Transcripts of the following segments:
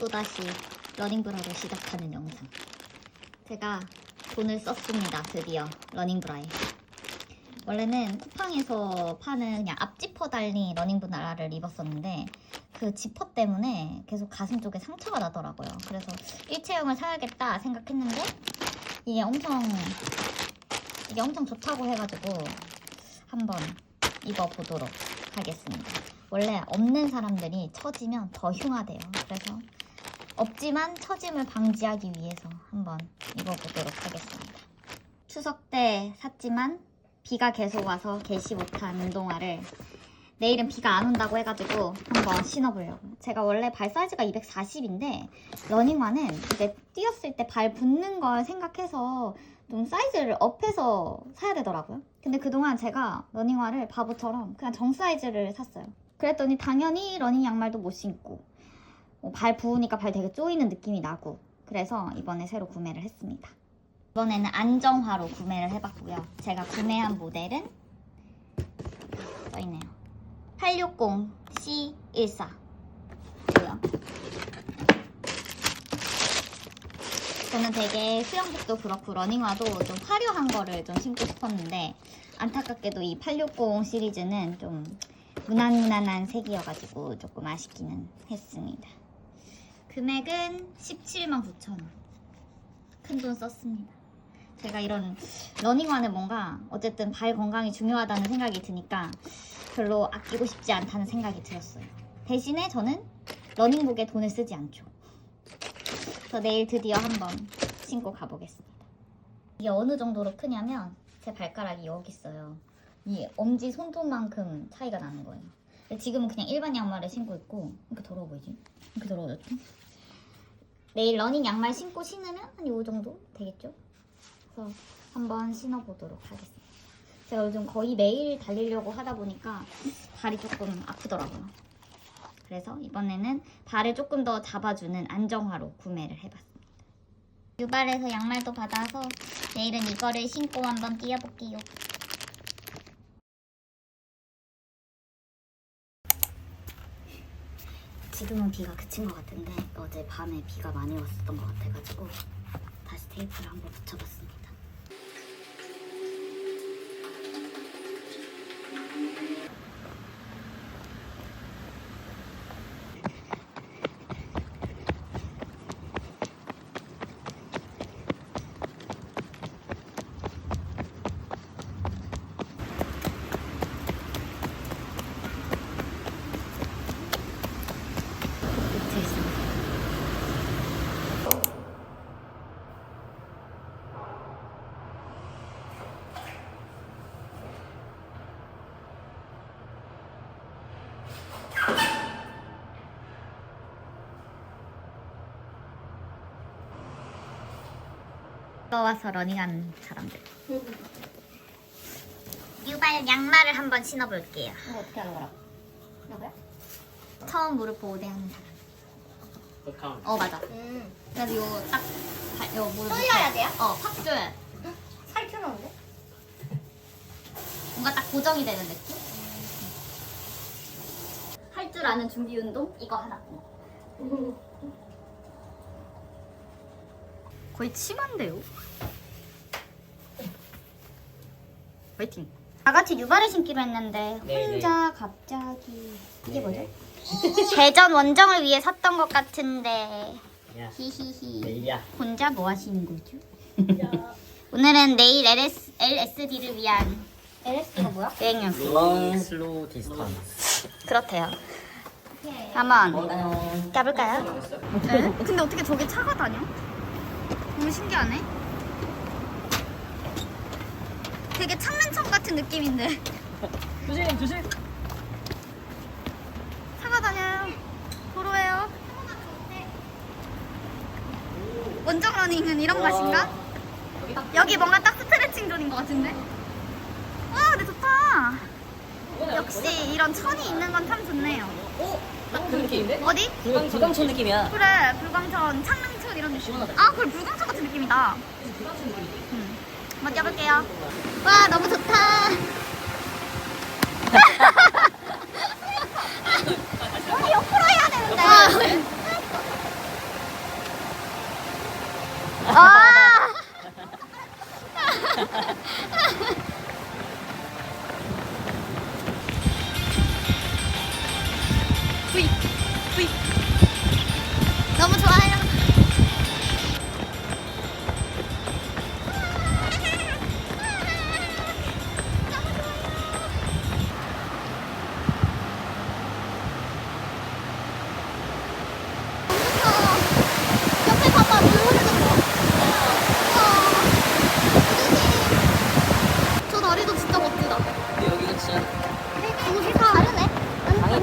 또다시 러닝브라를 시작하는 영상. 제가 돈을 썼습니다. 드디어 러닝브라에. 원래는 쿠팡에서 파는 그냥 앞지퍼 달린 러닝브라를 입었었는데 그 지퍼 때문에 계속 가슴 쪽에 상처가 나더라고요. 그래서 일체형을 사야겠다 생각했는데 이게 엄청 이게 엄청 좋다고 해가지고 한번 입어보도록 하겠습니다. 원래 없는 사람들이 처지면 더 흉하대요. 그래서 없지만 처짐을 방지하기 위해서 한번 입어보도록 하겠습니다. 추석 때 샀지만 비가 계속 와서 개시 못한 운동화를 내일은 비가 안 온다고 해가지고 한번 신어보려고. 제가 원래 발 사이즈가 240인데 러닝화는 이제 뛰었을 때 발 붙는 걸 생각해서 좀 사이즈를 업해서 사야 되더라고요. 근데 그동안 제가 러닝화를 바보처럼 그냥 정 사이즈를 샀어요. 그랬더니 당연히 러닝 양말도 못 신고 어, 발 부으니까 발 되게 쪼이는 느낌이 나고 그래서 이번에 새로 구매를 했습니다. 이번에는 안정화로 구매를 해봤고요. 제가 구매한 모델은 써있네요. 860C14 뭐야? 저는 되게 수영복도 그렇고 러닝화도 좀 화려한 거를 좀 신고 싶었는데 안타깝게도 이 860 시리즈는 좀 무난무난한 색이어가지고 조금 아쉽기는 했습니다. 금액은 17만 9천 원. 큰 돈 썼습니다. 제가 이런 러닝화는 뭔가 어쨌든 발 건강이 중요하다는 생각이 드니까 별로 아끼고 싶지 않다는 생각이 들었어요. 대신에 저는 러닝복에 돈을 쓰지 않죠. 그래서 내일 드디어 한번 신고 가보겠습니다. 이게 어느 정도로 크냐면 제 발가락이 여기 있어요. 이 엄지 손톱만큼 차이가 나는 거예요. 지금은 그냥 일반 양말을 신고 있고 이렇게 더러워 보이지? 이렇게 더러워졌죠? 내일 러닝 양말 신고 신으면 한 이 정도 되겠죠? 그래서 한번 신어보도록 하겠습니다. 제가 요즘 거의 매일 달리려고 하다 보니까 발이 조금 아프더라고요. 그래서 이번에는 발을 조금 더 잡아주는 안정화로 구매를 해봤습니다. 유발에서 양말도 받아서 내일은 이거를 신고 한번 뛰어볼게요. 지금은 비가 그친 것 같은데 어제 밤에 비가 많이 왔었던 것 같아가지고 다시 테이프를 한번 붙여봤습니다. 붙여 있습니다. 떠와서 러닝하는 사람들. 유발 양말을 한번 신어볼게요. 이거 어떻게 하는 거라고? 이거야? 처음 무릎 보호대 하는 사람. 어카운트. 어 맞아. 음. 그래서 요딱 요 무릎. 쏠려야 돼요? 어팍 돼. 살이 튀어나오는데? 뭔가 딱 고정이 되는 느낌? 할 줄 아는 준비 운동 이거 하나. 거의 치마인데요? 화이팅. 다 같이 유발을 신기로 했는데 네네. 혼자 갑자기 이게 네. 뭐죠? 대전 원정을 위해 샀던 것 같은데 야, 히히히 내일이야. 혼자 뭐 하시는 거죠? 오늘은 내일 LS, LSD를 위한 LSD가 뭐야? 여행 연습 롱 슬로우 디스턴스. 그렇대요. 한번. 가볼까요? 네? 근데 어떻게 저게 차가 다녀? 너무 신기하네. 되게 창문청 같은 느낌인데 조심 조심. 차가 다녀요. 도로예요. 원정 러닝은 이런 맛인가? 여기 뭔가 딱 스트레칭 존인 것 같은데? 와, 근데 좋다. 역시 이런 천이 있는 건 참 좋네요. 딱그 느낌인데? 어디? 불광 불광천 느낌이야. 그래, 불광천, 창릉천 이런 느낌. 아, 그래, 불광천 같은 느낌이다. 음. 한번 뛰어볼게요. 와, 너무 좋다.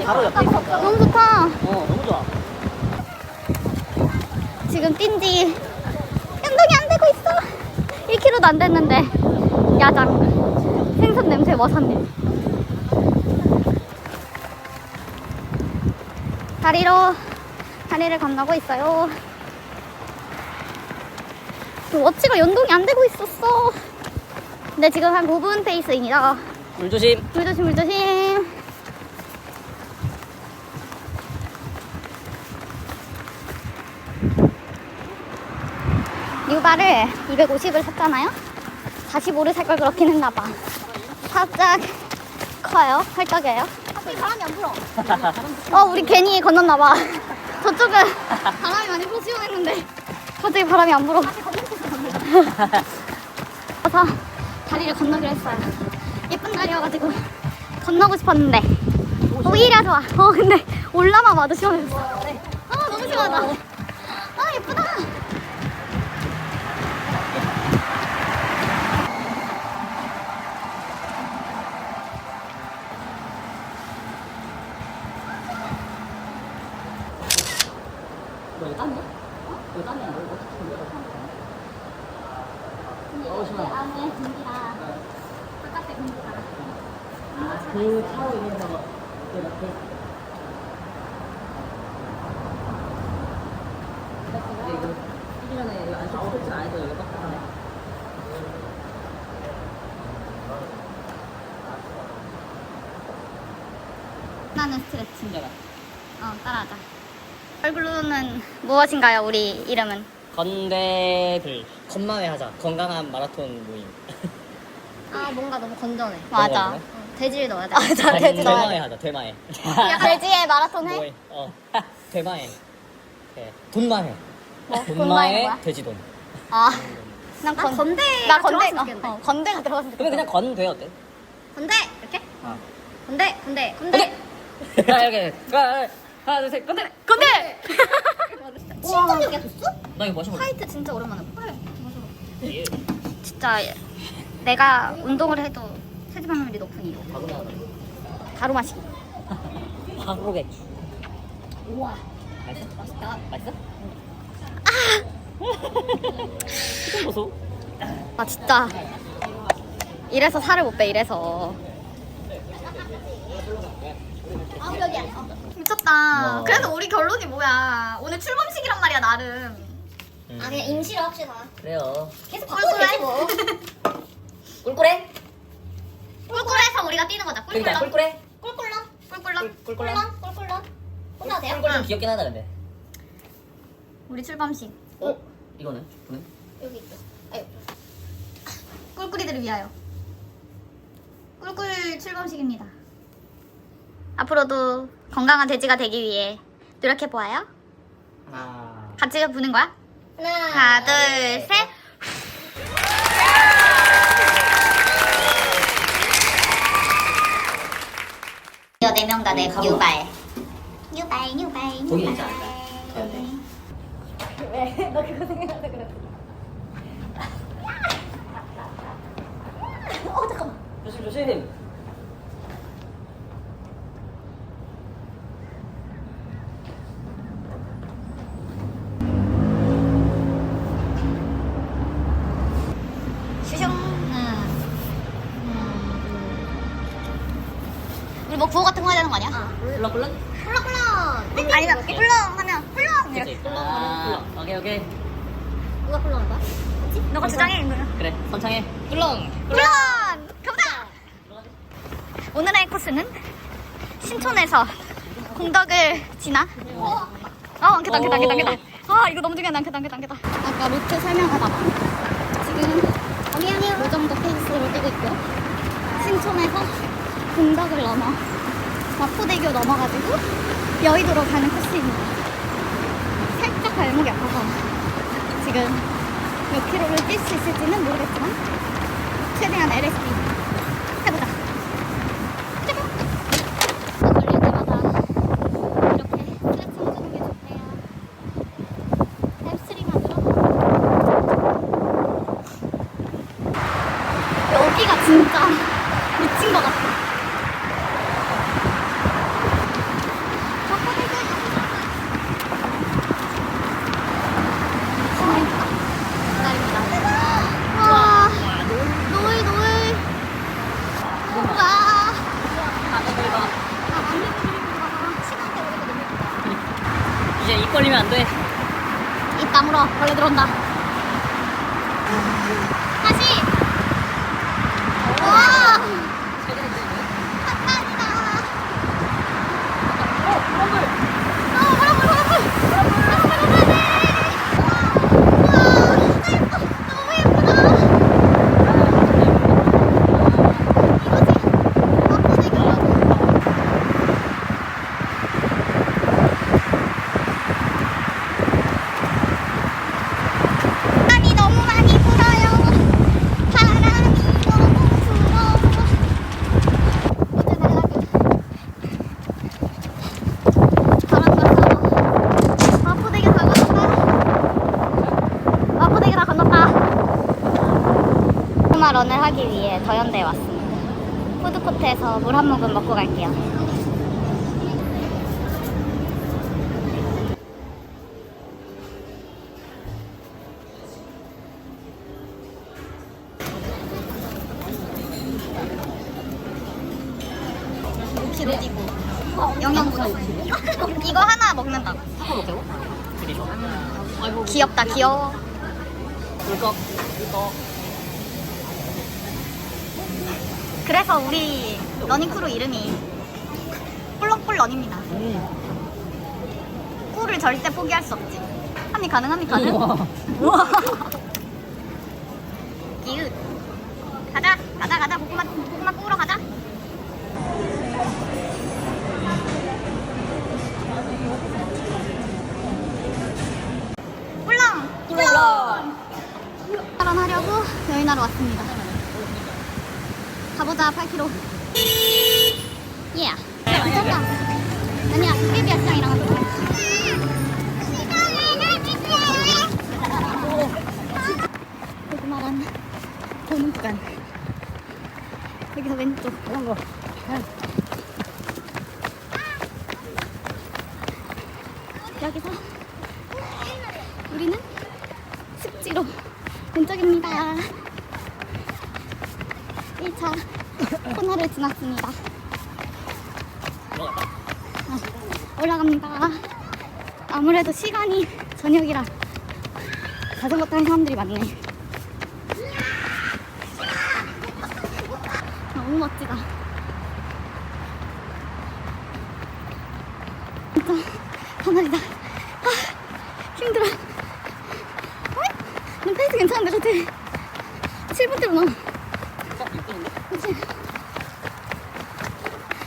바로 옆에 있어. 너무 좋다. 어 너무 좋아. 지금 뛴지 연동이 안 되고 있어. 1km도 안 됐는데 야장 생선 냄새 머선님. 다리로 다리를 건너고 있어요. 그 워치가 연동이 안 되고 있었어. 근데 지금 한 9분 페이스입니다. 물 조심. 물 조심, 물 조심. 뉴 바를 250을 샀잖아요. 45를 살 걸 그렇긴 했나 봐. 살짝 커요. 헐떡여요. 갑자기 바람이 안 불어. 어, 우리 괜히 건넜나 봐. 저쪽은 바람이 많이 불어 시원했는데 갑자기 바람이 안 불어. 그래서 다리를 건너기로 했어요. 예쁜 날이어가지고 건너고 싶었는데 오히려 좋아. 어 근데 올라만 와도 시원해졌어. 아 너무 시원하다. 아 예쁘다. 너 이거 땄냐? 어? 어. 안에 바깥에. 그 있는 거 이렇게. 근데 이거 뛰기 전에 이거 안 이거 빡빡하네. 나는 스트레칭. 신기하다. 어 따라하자. 얼굴로는 무엇인가요 우리 이름은? 건대글 건만에 하자. 건강한 마라톤 모임. 아 뭔가 너무 건전해. 맞아. 뭐가 돼지를 넣어야 돼. 아, 자 돼지 넣어야 대마에 돼. 하자. 대마에. 돼지의 마라톤 해? 뭐해? 어. 대마에. 네. 돈마에. 뭐? 돈마에 뭐야? 돼지돈. 아. 난나 건, 건대가 나 건대, 들어갔으면. 어, 어, 건대가 들어갔으면. 그러면 그냥 건대 어때? 건대 이렇게? 어. 건대 건대 건대. 건대. 자 이렇게. 하나, 하나 둘 셋. 건대. 건대! 7.6이야 줬어? 나 이거 마셔볼래? 화이트 진짜 오랜만에 봐. 진짜 내가 운동을 해도 체지 방률이 높은 이유. 바구나. 바로 마시기. 바구게. 우와. 맛있어? 맛있다. 맛있어? 좀 보소. 아 진짜. 이래서 살을 못 빼 이래서. 아 여기야. 미쳤다. 와. 그래서 우리 결론이 뭐야? 오늘 출범식이란 말이야 나름. 아 그냥 임시로 합시다. 그래요. 계속 되지 뭐. 꿀꿀해? 꿀꿀해서 우리가 뛰는. 그러니까 꿀꿀럼. 꿀꿀해? 꿀꿀럼. 꿀꿀럼. 꿀꿀랑? 꿀꿀럼. 혼나도 돼요? 꿀꿀 좀 귀엽긴 하다 근데. 우리 출범식. 어? 이거는? 이거는? 여기 있어. 아유. 꿀꿀이들을 위하여. 꿀꿀 출범식입니다. 앞으로도 건강한 돼지가 되기 위해 노력해 보아요. 하나. 같이 부는 거야? 하나. 하나, 둘, 셋. 여네명다내 유발. 유발, 유발, 거기 유발. 있지 않을까? 가야 돼. 어 잠깐만. 조심 조심. 우리 뭐 구호 같은 거 해야 되는 거 아니야? 꿀렁꿀렁? 꿀렁꿀렁. 아니면 꿀렁 하면 꿀렁 이렇게. 그치? 아, 오케이 오케이. 누가 꿀렁한 거야? 너가 주장해. 그래 선창해. 꿀렁. 꿀렁! 갑니다! 오늘의 코스는 신촌에서 공덕을 지나 어, 안겠다, 안겠다, 안겠다, 안겠다. 아, 이거 너무 중요하다, 안겠다, 안겠다, 안겠다. 아까 루트 설명하다가 지금 미안해요. 이 정도 페이스로 뛰고 있고요. 신촌에서 공덕을 넘어 마포대교 넘어가지고 여의도로 가는 코스입니다. 살짝 지금 몇 킬로를 뛸 수 있을지는 모르겠지만 최대한 LSD 해보자. 또 걸릴 때마다 이렇게 스트레칭 해주는 게 좋대요. 햄스트링하도록. 여기가 진짜 미친 것 같아. 와, 노을 노을. 와. 아, 많이 걸리구나. 시간대 오래거든요. 이제 입 걸리면 안 돼. 입 다물어. 벌레 들어온다. 다시. 와. 감사합니다. 어, 허물, 허물, 허물. 허물, 허물. 와, 진짜 예뻐. 너무 예쁘다. 이거지. 아프네, 바람이 너무 많이 불어요. 바람이 너무 불어. 어제 내가 바람 불어서 마포대교 다 건넜다. 마포대교 다 건넜다. 하기 위해 더현대에 왔습니다. 푸드코트에서 물 한 모금 먹고 갈게요. 영양분 이거 하나. 아이고, 귀엽다 귀여워 물꺽, 물꺽. 그래서 우리 러닝크루 이름이 뿔럭뿔 런입니다 음. 꿀을 절대 포기할 수 없지 한입 가능 한입 가능 우와. 고구마란 보는 구간. 여기서 왼쪽 그런 거. 여기서 우리는 습지로 왼쪽입니다. 1차 코너를 지났습니다. 들어갔다. 올라갑니다. 아무래도 시간이 저녁이라 자전거 타는 사람들이 많네 너무 멋지다. 진짜 하늘이다 아, 힘들어 어? 난 페이스 괜찮은데 같아 7분대로 나와 딱 이쁘는데? 그치?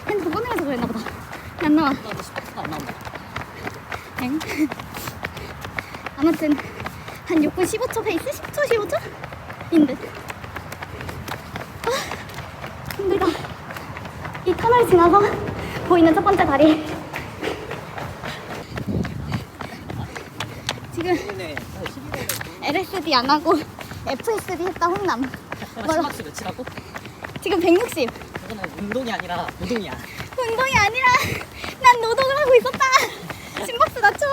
핸드폰 꺼내면서 그랬나 보다 안 나와 나도 10분 안 나온다. 엥? 아무튼 한 6분 15초 페이스? 10초 15초? 인듯 아, 힘들다 이 터널 지나서 보이는 첫 번째 다리 지금 네. LSD 안 하고 FSD 했다 혼남 뭐야? 심박수 몇이라고? 지금 160 그거는 운동이 아니라 노동이야. 운동이 아니라 난 노동을 하고 있었다. 심박수 낮춰.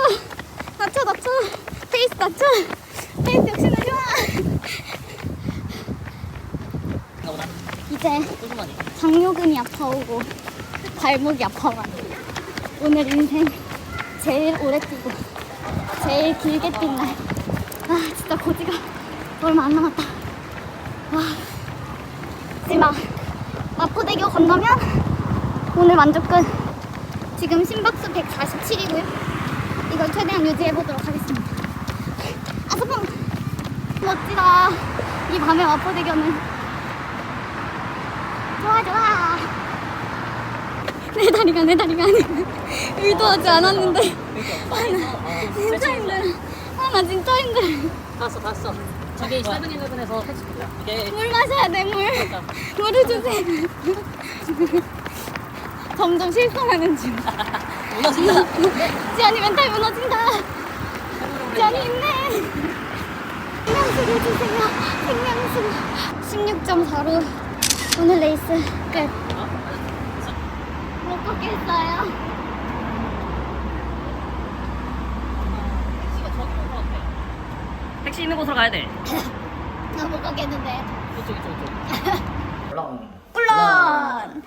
낮춰 낮춰. 페이스 낮춰. 페이스 역시나 좋아. 나보다 이제. 장요근이 아파오고 발목이 아파와. 오늘 인생 제일 오래 뛰고 제일 길게 뛴 날. 아 진짜 고지가 얼마 안 남았다. 와. 마지막 마포대교 건너면 오늘 만족끝. 지금 심박수 147이고요. 이걸 최대한 유지해 보도록 하겠습니다. 아, 소품 멋지다. 이 밤의 마포대교는 좋아 좋아. 내 다리가 내 다리가 아니고 의도하지 않았는데. 아, 나 진짜 힘들어. 아, 아, 나 진짜 힘들어. 다 왔어 저기 세븐일레븐에서 택시 불러 이게 물 마셔야 돼, 물. 그러니까 물을 주세요. 점점 실성하는 중. 무너진다 지안이 멘탈 무너진다. 지안이 힘내. 생명수를 주세요. 생명수. 16.4로 오늘 레이스 끝. 못 걷겠어요. 택시 있는 곳으로 가야 돼 나 못 걷겠는데. 이쪽 이쪽 이쪽 올라가는 꿀런.